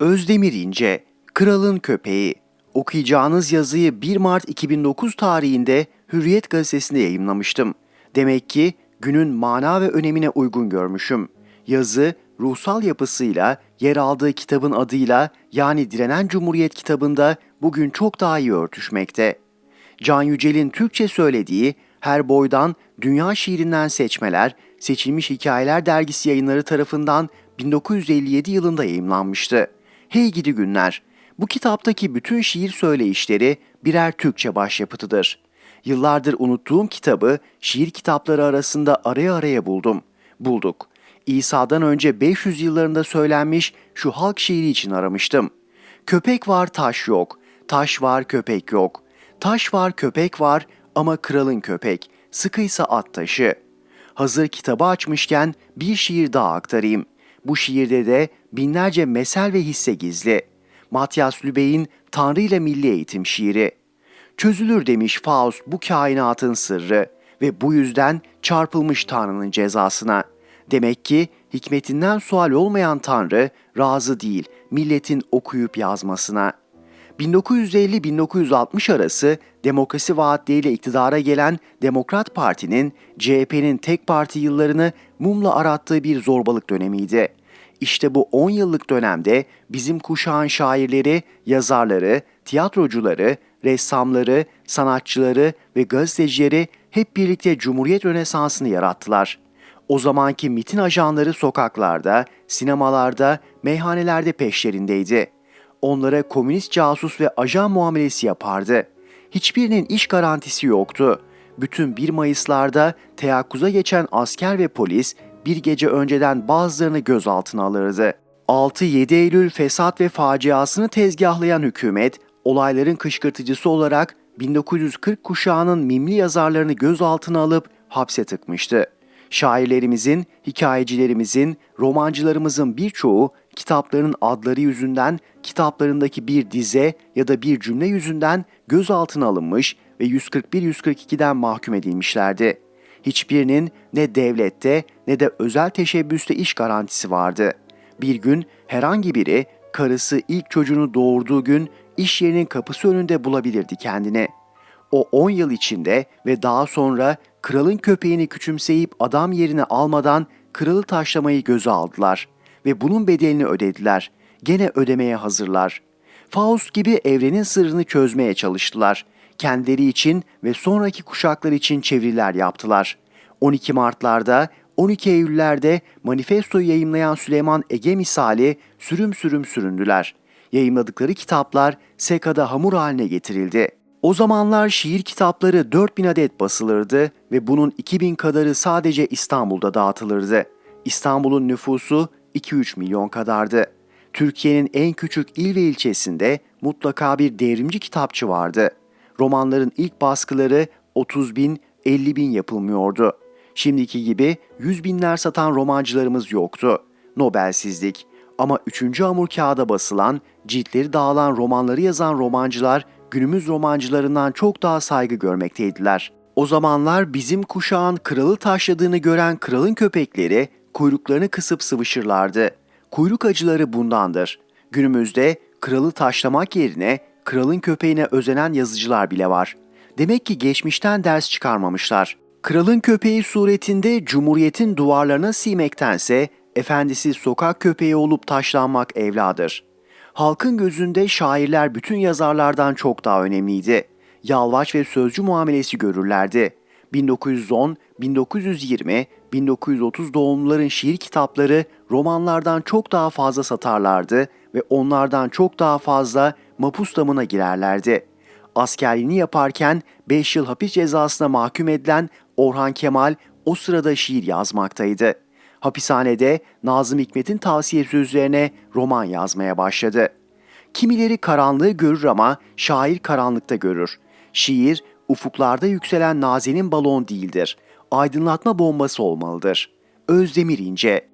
Özdemir İnce, Kralın Köpeği. Okuyacağınız yazıyı 1 Mart 2009 tarihinde Hürriyet gazetesinde yayımlamıştım. Demek ki günün mana ve önemine uygun görmüşüm. Yazı ruhsal yapısıyla yer aldığı kitabın adıyla yani Direnen Cumhuriyet kitabında bugün çok daha iyi örtüşmekte. Can Yücel'in Türkçe söylediği her boydan dünya şiirinden seçmeler, seçilmiş hikayeler dergisi yayınları tarafından 1957 yılında yayımlanmıştı. Hey gidi günler. Bu kitaptaki bütün şiir söyleyişleri birer Türkçe başyapıtıdır. Yıllardır unuttuğum kitabı şiir kitapları arasında araya araya buldum. Bulduk. İsa'dan önce 500 yıllarında söylenmiş şu halk şiiri için aramıştım. Köpek var taş yok, taş var köpek yok. Taş var köpek var ama kralın köpek, sıkıysa at taşı. Hazır kitabı açmışken bir şiir daha aktarayım. Bu şiirde de binlerce mesel ve hisse gizli. Matyas Lübey'in Tanrı ile Milli Eğitim şiiri. Çözülür demiş Faust bu kainatın sırrı ve bu yüzden çarpılmış Tanrı'nın cezasına. Demek ki hikmetinden sual olmayan Tanrı razı değil milletin okuyup yazmasına. 1950-1960 arası demokrasi vaatleriyle iktidara gelen Demokrat Parti'nin CHP'nin tek parti yıllarını mumla arattığı bir zorbalık dönemiydi. İşte bu 10 yıllık dönemde bizim kuşağın şairleri, yazarları, tiyatrocuları, ressamları, sanatçıları ve gazetecileri hep birlikte Cumhuriyet Rönesansı'nı yarattılar. O zamanki mitin ajanları sokaklarda, sinemalarda, meyhanelerde peşlerindeydi. Onlara komünist casus ve ajan muamelesi yapardı. Hiçbirinin iş garantisi yoktu. Bütün 1 Mayıs'larda teyakkuza geçen asker ve polis bir gece önceden bazılarını gözaltına alırdı. 6-7 Eylül fesat ve faciasını tezgahlayan hükümet, olayların kışkırtıcısı olarak 1940 kuşağının mimli yazarlarını gözaltına alıp hapse tıkmıştı. Şairlerimizin, hikayecilerimizin, romancılarımızın birçoğu kitaplarının adları yüzünden kitaplarındaki bir dize ya da bir cümle yüzünden gözaltına alınmış ve 141-142'den mahkum edilmişlerdi. Hiçbirinin ne devlette ne de özel teşebbüste iş garantisi vardı. Bir gün herhangi biri karısı ilk çocuğunu doğurduğu gün iş yerinin kapısı önünde bulabilirdi kendini. O 10 yıl içinde ve daha sonra kralın köpeğini küçümseyip adam yerine almadan kralı taşlamayı göze aldılar ve bunun bedelini ödediler. Gene ödemeye hazırlar. Faust gibi evrenin sırrını çözmeye çalıştılar. Kendileri için ve sonraki kuşaklar için çeviriler yaptılar. 12 Mart'larda, 12 Eylül'lerde manifestoyu yayımlayan Süleyman Ege misali sürüm sürüm süründüler. Yayımladıkları kitaplar sekada hamur haline getirildi. O zamanlar şiir kitapları 4000 adet basılırdı ve bunun 2000 kadarı sadece İstanbul'da dağıtılırdı. İstanbul'un nüfusu 2-3 milyon kadardı. Türkiye'nin en küçük il ve ilçesinde mutlaka bir devrimci kitapçı vardı. Romanların ilk baskıları 30 bin, 50 bin yapılmıyordu. Şimdiki gibi 100 binler satan romancılarımız yoktu. Nobelsizlik. Ama 3. hamur kağıda basılan, ciltleri dağılan romanları yazan romancılar günümüz romancılarından çok daha saygı görmekteydiler. O zamanlar bizim kuşağın kralı taşladığını gören kralın köpekleri kuyruklarını kısıp sıvışırlardı. Kuyruk acıları bundandır. Günümüzde kralı taşlamak yerine kralın köpeğine özenen yazıcılar bile var. Demek ki geçmişten ders çıkarmamışlar. Kralın köpeği suretinde cumhuriyetin duvarlarına siymektense efendisi sokak köpeği olup taşlanmak evladır. Halkın gözünde şairler bütün yazarlardan çok daha önemliydi. Yalvaç ve sözcü muamelesi görürlerdi. 1910, 1920, 1930 doğumluların şiir kitapları romanlardan çok daha fazla satarlardı ve onlardan çok daha fazla mapus damına girerlerdi. Askerliğini yaparken 5 yıl hapis cezasına mahkum edilen Orhan Kemal o sırada şiir yazmaktaydı. Hapishanede Nazım Hikmet'in tavsiyesi üzerine roman yazmaya başladı. Kimileri karanlığı görür ama şair karanlıkta görür. Şiir, ufuklarda yükselen nazenin balon değildir. Aydınlatma bombası olmalıdır. Özdemir İnce